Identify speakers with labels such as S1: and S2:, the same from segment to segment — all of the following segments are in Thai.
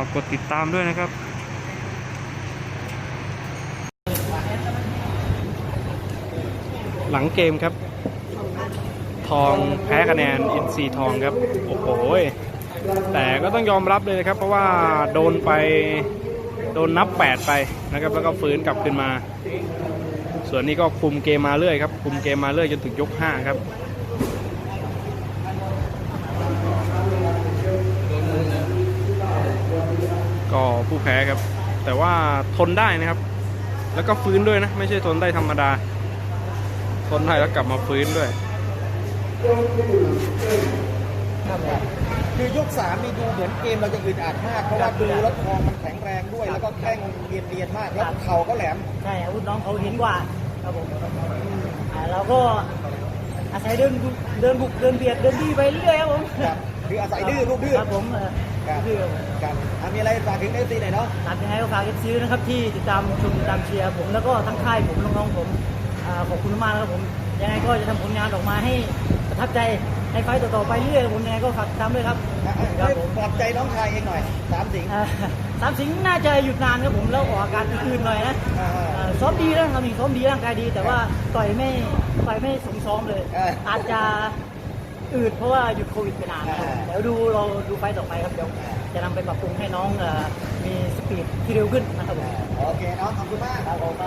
S1: ากกดติดตามด้วยนะครับ หลังเกมครับ ทองแพ้คะแนนอินซีทองครับ โอ้โห แต่ก็ต้องยอมรับเลยนะครับ เพราะว่าโดนไปโดนนับ 8 ไปนะครับ แล้วก็ฟื้นกลับขึ้นมา ส่วนนี้ก็คุมเกมมาเรื่อยครับ คุมเกมมาเรื่อยจนถึงยก 5 ครับ ก็ผู้แพ้ครับ แต่ว่าทนได้นะครับ แล้วก็ฟื้นด้วยนะ ไม่ใช่ทนได้ธรรมดา ทนได้แล้วกลับมาฟื้นด้วย
S2: คือยกสามนี่ดูเหมือนเกมเราจะอึดอัดมาก เพราะว่าดูแล้วทองมันแข็งแรงด้วย แล้วก็แข้งเรียนเรียนๆมาก แล้วเข่าก็แหลม
S3: ใช่อาวุธน้องเขาเห็นกว่าครับผมอ่าเราก็อาศัยเดินบุกเดินบุกเดินเบียดเดินดีไปเรื่อยครับผม
S2: ครับคืออาศัยดื้อลูกดื้อ
S3: ครับผมเออ
S2: ครับ
S3: ดื้อครับผ ม
S2: ครับอะมีอะไรฝากถึงเอฟซีหน่อยเนาะ
S3: ตามยังไงก็ฝากเอฟซีนะครับที่ติดตามชมติดตามเชียร์ผมแล้วก็ทั้งค่ายผมน้องๆผมอ่าขอบคุณมากนะครับผมยังไงก็จะทำผลงานออกมาให้ประทับใจในไฟต์ต่อๆไปเรื่อยๆผมยังไงก็ฝากติดตามด้วยครับ
S2: อะอะ
S3: ครับผม
S2: ปลอบใจน้องชายเองหน่อยสามสิงห์
S3: อ่าสามสิงห์น่าจะหยุดนานครับผมแล้วออกอาการอื่นๆหน่อยนะ
S2: อ่า
S3: เอ่อซ้อมดีนะทำอีกซ้อมดีร่างกายดี แต่ว่าต่อยไม่ต่อยไม่สมซ้อมเลย
S2: เอออ
S3: อาจจะอืดเพราะว่าหยุดโควิดไปนานนะครับ
S2: เออ
S3: เดี๋ยวดูเราดูไฟต์ต่อไปครับเดี๋ยว จะนำไปปรับปรุงให้น้องเอ่อมีสปีดที่เร็วขึ้นนะครับผม
S2: โอเคน้องขอบคุณมาก
S3: ครับผม
S1: ก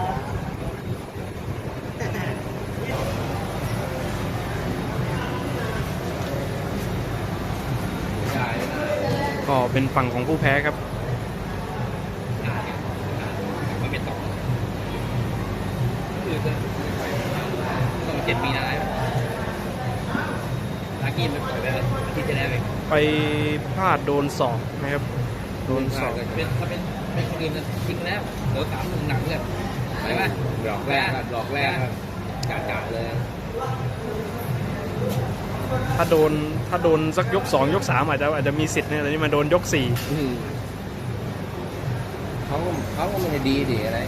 S1: ็เป็นฝั่งของผู้แพ้ครับ
S4: มันเป็นต่อคือต้องเจ็ดปีนะ อากีนมันปล่อยไปแล้วที่จะได้ไป
S1: ไปพลาดโดนสอบนะครับ โดนสอบ
S4: เป็นถ้าเป็นเป็นคนอื่นทิ้งแล้วเดี๋ยวสามหนึ่งหนักเลยใช่ไหมหลอกแรกหลอกแรกจ่าจ่าเลย
S1: ถ้าโดนถ้าโดนสักยก2ยก3อาจจะอาจจะมีสิทธิ์เนี่ยแต่นี่มาโดนยก4
S4: เขาก็เขาก็ไม่ได้ดีดีอะไร